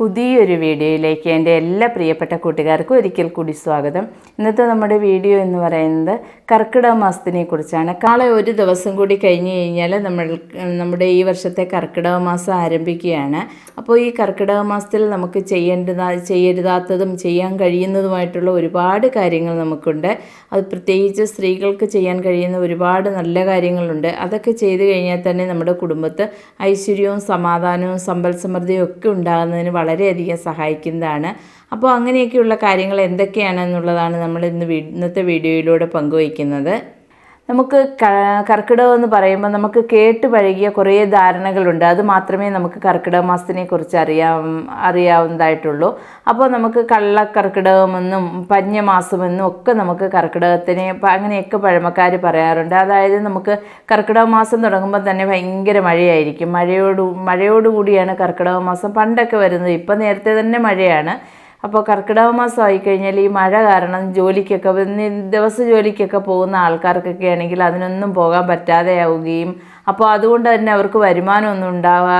പുതിയൊരു വീഡിയോയിലേക്ക് എന്റെ എല്ലാ പ്രിയപ്പെട്ട കൂട്ടുകാർക്കും ഒരിക്കൽ കൂടി സ്വാഗതം. ഇന്നത്തെ നമ്മുടെ വീഡിയോ എന്ന് പറയുന്നത് കർക്കിടക മാസത്തിനെ കുറിച്ചാണ്. കാളെ ഒരു ദിവസം കൂടി കഴിഞ്ഞ് കഴിഞ്ഞാൽ നമ്മൾ നമ്മുടെ ഈ വർഷത്തെ കർക്കിടക മാസം ആരംഭിക്കുകയാണ്. അപ്പോൾ ഈ കർക്കിടക മാസത്തിൽ നമുക്ക് ചെയ്യേണ്ടതാ ചെയ്യരുതാത്തതും ചെയ്യാൻ കഴിയുന്നതുമായിട്ടുള്ള ഒരുപാട് കാര്യങ്ങൾ നമുക്കുണ്ട്. അത് പ്രത്യേകിച്ച് സ്ത്രീകൾക്ക് ചെയ്യാൻ കഴിയുന്ന ഒരുപാട് നല്ല കാര്യങ്ങളുണ്ട്. അതൊക്കെ ചെയ്തു കഴിഞ്ഞാൽ തന്നെ നമ്മുടെ കുടുംബത്ത് ഐശ്വര്യവും സമാധാനവും സമ്പൽ സമൃദ്ധിയും ഒക്കെ ഉണ്ടാകുന്നതിന് വളരെയധികം സഹായിക്കുന്നതാണ്. അപ്പോൾ അങ്ങനെയൊക്കെയുള്ള കാര്യങ്ങൾ എന്തൊക്കെയാണെന്നുള്ളതാണ് നമ്മൾ ഇന്ന് ഇന്നത്തെ വീഡിയോയിലൂടെ പങ്കുവയ്ക്കുന്നത്. നമുക്ക് കർക്കിടകം എന്ന് പറയുമ്പോൾ നമുക്ക് കേട്ട് പഴകിയ കുറേ ധാരണകളുണ്ട്. അത് മാത്രമേ നമുക്ക് കർക്കിടക മാസത്തിനെ കുറിച്ച് അറിയാം അറിയാവുന്നതായിട്ടുള്ളൂ. അപ്പോൾ നമുക്ക് കള്ള കർക്കിടകമെന്നും പഞ്ഞമാസമെന്നും ഒക്കെ നമുക്ക് കർക്കിടകത്തിനെ അങ്ങനെയൊക്കെ പഴമക്കാർ പറയാറുണ്ട്. അതായത് നമുക്ക് കർക്കിടക മാസം തുടങ്ങുമ്പോൾ തന്നെ ഭയങ്കര മഴയായിരിക്കും. മഴയോട് മഴയോടുകൂടിയാണ് കർക്കിടക മാസം. പണ്ടൊക്കെ വരുന്നത്. ഇപ്പം നേരത്തെ തന്നെ മഴയാണ്. അപ്പോൾ കർക്കിടക മാസം ആയിക്കഴിഞ്ഞാൽ ഈ മഴ കാരണം ജോലിക്കൊക്കെ ദിവസം ജോലിക്കൊക്കെ പോകുന്ന ആൾക്കാർക്കൊക്കെ ആണെങ്കിൽ അതിനൊന്നും പോകാൻ പറ്റാതെയാവുകയും അപ്പോൾ അതുകൊണ്ട് തന്നെ അവർക്ക് വരുമാനമൊന്നും ഉണ്ടാവാ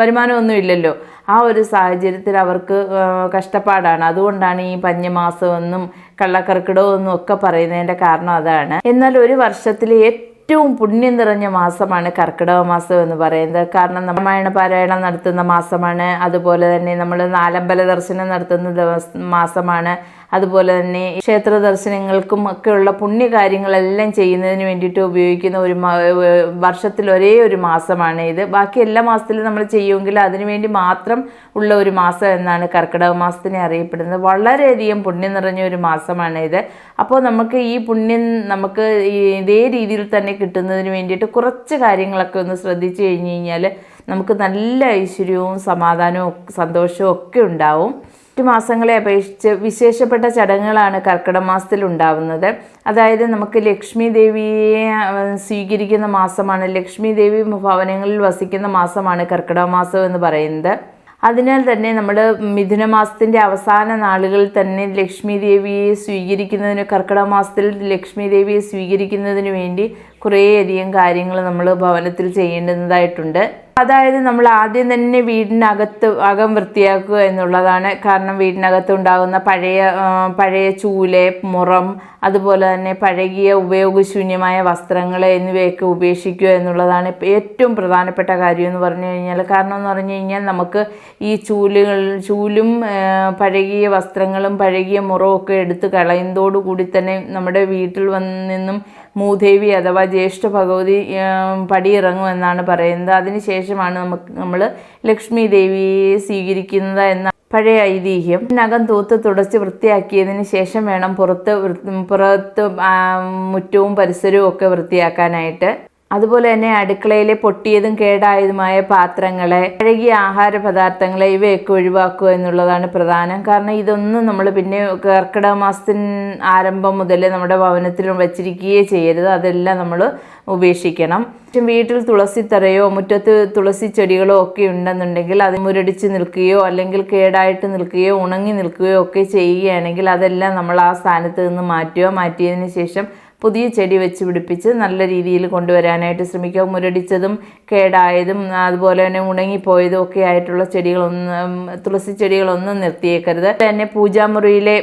വരുമാനമൊന്നും ഇല്ലല്ലോ. ആ ഒരു സാഹചര്യത്തിൽ അവർക്ക് കഷ്ടപ്പാടാണ്. അതുകൊണ്ടാണ് ഈ പഞ്ഞമാസമെന്നും കള്ളക്കർക്കിടകമെന്നും ഒക്കെ പറയുന്നതിന്റെ കാരണം അതാണ്. എന്നാൽ ഒരു വർഷത്തിലെ ഏറ്റവും പുണ്യം നിറഞ്ഞ മാസമാണ് കർക്കിടക മാസം എന്ന് പറയുന്നത്. കാരണം രാമായണ പാരായണം നടത്തുന്ന മാസമാണ്. അതുപോലെ തന്നെ നമ്മൾ നാലമ്പല ദർശനം നടത്തുന്ന ദിവസ മാസമാണ്. അതുപോലെ തന്നെ ക്ഷേത്ര ദർശനങ്ങൾക്കും ഒക്കെയുള്ള പുണ്യകാര്യങ്ങളെല്ലാം ചെയ്യുന്നതിന് വേണ്ടിയിട്ട് ഉപയോഗിക്കുന്ന ഒരു വർഷത്തിൽ ഒരേ ഒരു മാസമാണ് ഇത്. ബാക്കി എല്ലാ മാസത്തിലും നമ്മൾ ചെയ്യുമെങ്കിൽ അതിനുവേണ്ടി മാത്രം ഉള്ള ഒരു മാസം എന്നാണ് കർക്കിടക മാസത്തിനെ അറിയപ്പെടുന്നത്. വളരെയധികം പുണ്യം നിറഞ്ഞ ഒരു മാസമാണ് ഇത്. അപ്പോൾ നമുക്ക് ഈ പുണ്യം നമുക്ക് ഇതേ രീതിയിൽ തന്നെ കിട്ടുന്നതിന് വേണ്ടിയിട്ട് കുറച്ച് കാര്യങ്ങളൊക്കെ ഒന്ന് ശ്രദ്ധിച്ചു കഴിഞ്ഞ് കഴിഞ്ഞാൽ നമുക്ക് നല്ല ഐശ്വര്യവും സമാധാനവും സന്തോഷവും ഒക്കെ ഉണ്ടാവും. മറ്റു മാസങ്ങളെ അപേക്ഷിച്ച് വിശേഷപ്പെട്ട ചടങ്ങുകളാണ് കർക്കിടക മാസത്തിൽ ഉണ്ടാവുന്നത്. അതായത് നമുക്ക് ലക്ഷ്മി ദേവിയെ സ്വീകരിക്കുന്ന മാസമാണ് ലക്ഷ്മി ദേവി ഭവനങ്ങളിൽ വസിക്കുന്ന മാസമാണ് കർക്കിടക മാസം എന്ന് പറയുന്നത്. അതിനാൽ തന്നെ നമ്മൾ മിഥുന മാസത്തിന്റെ അവസാന നാളുകളിൽ തന്നെ ലക്ഷ്മി ദേവിയെ സ്വീകരിക്കുന്നതിന് കർക്കിടക മാസത്തിൽ ലക്ഷ്മി ദേവിയെ സ്വീകരിക്കുന്നതിന് വേണ്ടി കുറേയധികം കാര്യങ്ങൾ നമ്മൾ ഭവനത്തിൽ ചെയ്യേണ്ടുന്നതായിട്ടുണ്ട് അതായത് നമ്മൾ ആദ്യം തന്നെ വീടിനകത്ത് അകം വൃത്തിയാക്കുക എന്നുള്ളതാണ്. കാരണം വീടിനകത്ത് ഉണ്ടാകുന്ന പഴയ പഴയ ചൂൽ മുറം അതുപോലെ തന്നെ പഴകിയ ഉപയോഗശൂന്യമായ വസ്ത്രങ്ങൾ എന്നിവയൊക്കെ ഉപേക്ഷിക്കുക എന്നുള്ളതാണ് ഏറ്റവും പ്രധാനപ്പെട്ട കാര്യം എന്ന് പറഞ്ഞു കഴിഞ്ഞാൽ കാരണം എന്ന് പറഞ്ഞു കഴിഞ്ഞാൽ നമുക്ക് ഈ ചൂലുകൾ ചൂലും പഴകിയ വസ്ത്രങ്ങളും പഴകിയ മുറവും ഒക്കെ എടുത്ത് കളയുന്നതോടുകൂടി തന്നെ നമ്മുടെ വീട്ടിൽ വന്ന് നിന്നും മൂദേവി അഥവാ ജ്യേഷ്ഠ ഭഗവതി പടിയിറങ്ങുമെന്നാണ് പറയുന്നത്. അതിനുശേഷമാണ് നമുക്ക് നമ്മൾ ലക്ഷ്മി ദേവിയെ സ്വീകരിക്കുന്നത് എന്ന പഴയ ഐതിഹ്യം. നഖം തൂത്ത് തുടച്ച് വൃത്തിയാക്കിയതിന് ശേഷം വേണം പുറത്ത് പുറത്ത് മുറ്റവും പരിസരവും ഒക്കെ വൃത്തിയാക്കാനായിട്ട്. അതുപോലെ തന്നെ അടുക്കളയിലെ പൊട്ടിയതും കേടായതുമായ പാത്രങ്ങളെ കഴുകിയ ആഹാര പദാർത്ഥങ്ങളെ ഇവയൊക്കെ ഒഴിവാക്കുക എന്നുള്ളതാണ് പ്രധാനം. കാരണം ഇതൊന്നും നമ്മൾ പിന്നെ കർക്കിടക മാസത്തിന് ആരംഭം മുതൽ നമ്മുടെ ഭവനത്തിൽ വച്ചിരിക്കുകയേ ചെയ്യരുത്. അതെല്ലാം നമ്മൾ ഉപേക്ഷിക്കണം. പക്ഷെ വീട്ടിൽ തുളസി തറയോ മുറ്റത്ത് തുളസി ചെടികളോ ഒക്കെ ഉണ്ടെന്നുണ്ടെങ്കിൽ അത് മുരടിച്ച് നിൽക്കുകയോ അല്ലെങ്കിൽ കേടായിട്ട് നിൽക്കുകയോ ഉണങ്ങി നിൽക്കുകയോ ഒക്കെ ചെയ്യുകയാണെങ്കിൽ അതെല്ലാം നമ്മൾ ആ സ്ഥാനത്ത് നിന്ന് മാറ്റുക. മാറ്റിയതിന് ശേഷം പുതിയ ചെടി വെച്ച് പിടിപ്പിച്ച് നല്ല രീതിയിൽ കൊണ്ടുവരാനായിട്ട് ശ്രമിക്കുക മുരടിച്ചതും കേടായതും അതുപോലെ തന്നെ ഉണങ്ങിപ്പോയതും ഒക്കെ ആയിട്ടുള്ള ചെടികളൊന്നും തുളസി ചെടികളൊന്നും നിർത്തിയേക്കരുത്. തന്നെ പൂജാമുറിയിലെ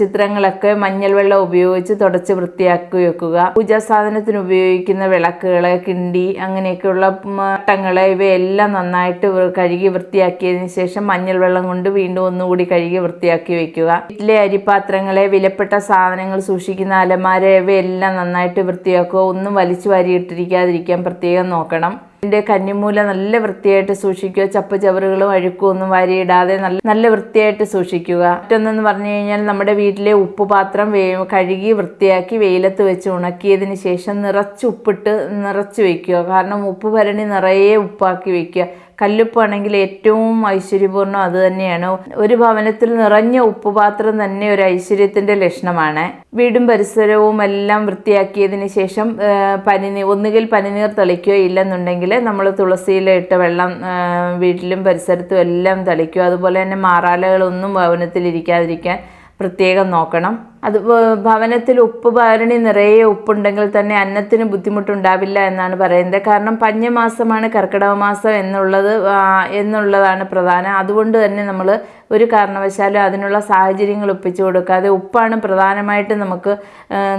ചിത്രങ്ങളൊക്കെ മഞ്ഞൾ വെള്ളം ഉപയോഗിച്ച് തുടച്ച് വൃത്തിയാക്കി വെക്കുക. പൂജാ സാധനത്തിന് ഉപയോഗിക്കുന്ന വിളക്കുകൾ കിണ്ടി അങ്ങനെയൊക്കെയുള്ള മട്ടങ്ങൾ ഇവയെല്ലാം നന്നായിട്ട് കഴുകി വൃത്തിയാക്കിയതിന് ശേഷം മഞ്ഞൾ വെള്ളം കൊണ്ട് വീണ്ടും ഒന്നുകൂടി കഴുകി വൃത്തിയാക്കി വെക്കുക. വീട്ടിലെ അരിപാത്രങ്ങളെ വിലപ്പെട്ട സാധനങ്ങൾ സൂക്ഷിക്കുന്ന അലമാര ഇവയെല്ലാം നന്നായിട്ട് വൃത്തിയാക്കുക. ഒന്നും വലിച്ചു വാരിയിട്ടിരിക്കാതിരിക്കാൻ പ്രത്യേകം നോക്കണം. ഇതിന്റെ കന്നിമൂല നല്ല വൃത്തിയായിട്ട് സൂക്ഷിക്കുക. ചപ്പ് ചവറുകളും അഴുക്കും ഒന്നും വാരിയിടാതെ നല്ല നല്ല വൃത്തിയായിട്ട് സൂക്ഷിക്കുക. മറ്റൊന്നെന്ന് പറഞ്ഞു കഴിഞ്ഞാൽ നമ്മുടെ വീട്ടിലെ ഉപ്പുപാത്രം വേ കഴുകി വൃത്തിയാക്കി വെയിലത്ത് വെച്ച് ഉണക്കിയതിന് ശേഷം നിറച്ച് ഉപ്പിട്ട് നിറച്ച് വെക്കുക. കാരണം ഉപ്പ് ഭരണി നിറയെ ഉപ്പാക്കി വെക്കുക. കല്ലുപ്പാണെങ്കിൽ ഏറ്റവും ഐശ്വര്യപൂർണം അത് തന്നെയാണ്. ഒരു ഭവനത്തിൽ നിറഞ്ഞ ഉപ്പുപാത്രം തന്നെ ഒരു ഐശ്വര്യത്തിന്റെ ലക്ഷണമാണ്. വീടും പരിസരവും എല്ലാം വൃത്തിയാക്കിയതിന് ശേഷം പനിനീർ ഒന്നുകിൽ പനിനീർ തളിക്കുകയോ ഇല്ലെന്നുണ്ടെങ്കിൽ നമ്മൾ തുളസിയിലിട്ട വെള്ളം വീട്ടിലും പരിസരത്തും എല്ലാം തളിക്കുക. അതുപോലെ തന്നെ മാറാലകളൊന്നും ഭവനത്തിൽ ഇരിക്കാതിരിക്കാൻ പ്രത്യേകം നോക്കണം. അത് ഭവനത്തിൽ ഉപ്പ് ഭരണി നിറയെ ഉപ്പുണ്ടെങ്കിൽ തന്നെ അന്നത്തിന് ബുദ്ധിമുട്ടുണ്ടാവില്ല എന്നാണ് പറയുന്നത്. കാരണം പഞ്ഞമാസമാണ് കർക്കിടക മാസം എന്നുള്ളത് എന്നുള്ളതാണ് പ്രധാനം. അതുകൊണ്ട് തന്നെ നമ്മൾ ഒരു കാരണവശാലും അതിനുള്ള സാഹചര്യങ്ങൾ ഒപ്പിച്ചു കൊടുക്കാതെ ഉപ്പാണ് പ്രധാനമായിട്ട് നമുക്ക്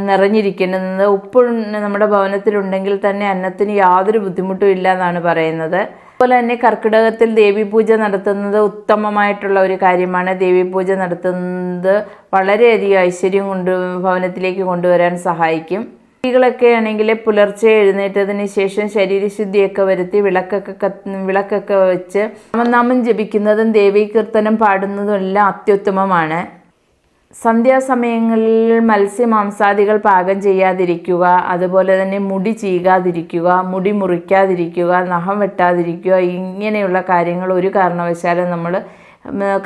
നിറഞ്ഞിരിക്കുന്നത് ഉപ്പ് നമ്മുടെ ഭവനത്തിലുണ്ടെങ്കിൽ തന്നെ അന്നത്തിന് യാതൊരു ബുദ്ധിമുട്ടും ഇല്ല എന്നാണ് പറയുന്നത്. അതുപോലെ തന്നെ കർക്കിടകത്തിൽ ദേവീപൂജ നടത്തുന്നത് ഉത്തമമായിട്ടുള്ള ഒരു കാര്യമാണ്. ദേവി പൂജ നടത്തുന്നത് വളരെയധികം ഐശ്വര്യം കൊണ്ട് ഭവനത്തിലേക്ക് കൊണ്ടുവരാൻ സഹായിക്കും. സ്ത്രീകളൊക്കെ ആണെങ്കിൽ പുലർച്ചെ എഴുന്നേറ്റതിന് ശേഷം ശരീരശുദ്ധിയൊക്കെ വരുത്തി വിളക്കൊക്കെ കത്ത് വിളക്കൊക്കെ വെച്ച് നാമനാമം ജപിക്കുന്നതും ദേവീകീർത്തനം പാടുന്നതും എല്ലാം അത്യുത്തമമാണ്. സന്ധ്യാസമയങ്ങളിൽ മത്സ്യമാംസാദികൾ പാകം ചെയ്യാതിരിക്കുക അതുപോലെ തന്നെ മുടി ചീകാതിരിക്കുക മുടി മുറിക്കാതിരിക്കുക നഖം വെട്ടാതിരിക്കുക ഇങ്ങനെയുള്ള കാര്യങ്ങൾ ഒരു കാരണവശാലും നമ്മൾ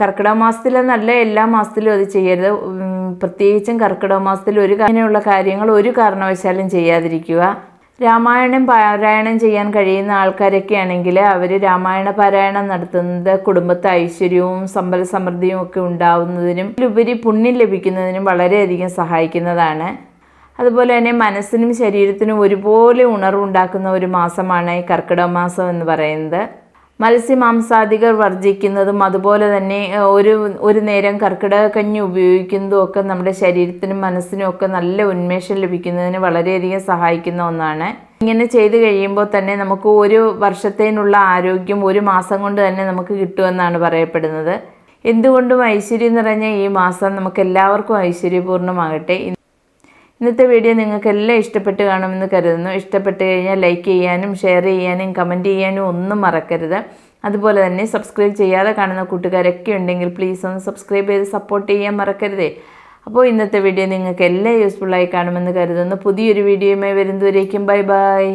കർക്കിടക മാസത്തിലെന്നല്ല എല്ലാ മാസത്തിലും അത് ചെയ്യരുത്. പ്രത്യേകിച്ചും കർക്കിടക മാസത്തിൽ ഒരു ഇങ്ങനെയുള്ള കാര്യങ്ങൾ ഒരു കാരണവശാലും ചെയ്യാതിരിക്കുക. രാമായണം പാരായണം ചെയ്യാൻ കഴിയുന്ന ആൾക്കാരൊക്കെ ആണെങ്കിൽ അവർ രാമായണ പാരായണം നടത്തുന്നത് കുടുംബത്തെ ഐശ്വര്യവും സമ്പൽ സമൃദ്ധിയും ഒക്കെ ഉണ്ടാവുന്നതിനും ഉപരി പുണ്യം ലഭിക്കുന്നതിനും വളരെയധികം സഹായിക്കുന്നതാണ്. അതുപോലെ തന്നെ മനസ്സിനും ശരീരത്തിനും ഒരുപോലെ ഉണർവുണ്ടാക്കുന്ന ഒരു മാസമാണ് ഈ കർക്കിടക മാസം എന്ന് പറയുന്നത്. മത്സ്യമാംസാദികൾ വർജിക്കുന്നതും അതുപോലെ തന്നെ ഒരു ഒരു നേരം കർക്കിടക കഞ്ഞി ഉപയോഗിക്കുന്നതും ഒക്കെ നമ്മുടെ ശരീരത്തിനും മനസ്സിനും ഒക്കെ നല്ല ഉന്മേഷം ലഭിക്കുന്നതിന് വളരെയധികം സഹായിക്കുന്ന ഒന്നാണ്. ഇങ്ങനെ ചെയ്തു കഴിയുമ്പോൾ തന്നെ നമുക്ക് ഒരു വർഷത്തേനുള്ള ആരോഗ്യം ഒരു മാസം കൊണ്ട് തന്നെ നമുക്ക് കിട്ടുമെന്നാണ് പറയപ്പെടുന്നത്. എന്തുകൊണ്ടും ഐശ്വര്യം നിറഞ്ഞ ഈ മാസം നമുക്ക് എല്ലാവർക്കും ഐശ്വര്യപൂർണമാകട്ടെ ഇന്നത്തെ വീഡിയോ നിങ്ങൾക്ക് എല്ലാം ഇഷ്ടപ്പെട്ട് കാണുമെന്ന് കരുതുന്നു. ഇഷ്ടപ്പെട്ട് കഴിഞ്ഞാൽ ലൈക്ക് ചെയ്യാനും ഷെയർ ചെയ്യാനും കമന്റ് ചെയ്യാനും ഒന്നും മറക്കരുത്. അതുപോലെ തന്നെ സബ്സ്ക്രൈബ് ചെയ്യാതെ കാണുന്ന കൂട്ടുകാരൊക്കെ ഉണ്ടെങ്കിൽ പ്ലീസ് ഒന്ന് സബ്സ്ക്രൈബ് ചെയ്ത് സപ്പോർട്ട് ചെയ്യാൻ മറക്കരുതേ. അപ്പോൾ ഇന്നത്തെ വീഡിയോ നിങ്ങൾക്ക് എല്ലാം യൂസ്ഫുള്ളായി കാണുമെന്ന് കരുതുന്നു. പുതിയൊരു വീഡിയോയുമായി വരുന്നതുവരേക്കും. Bye bye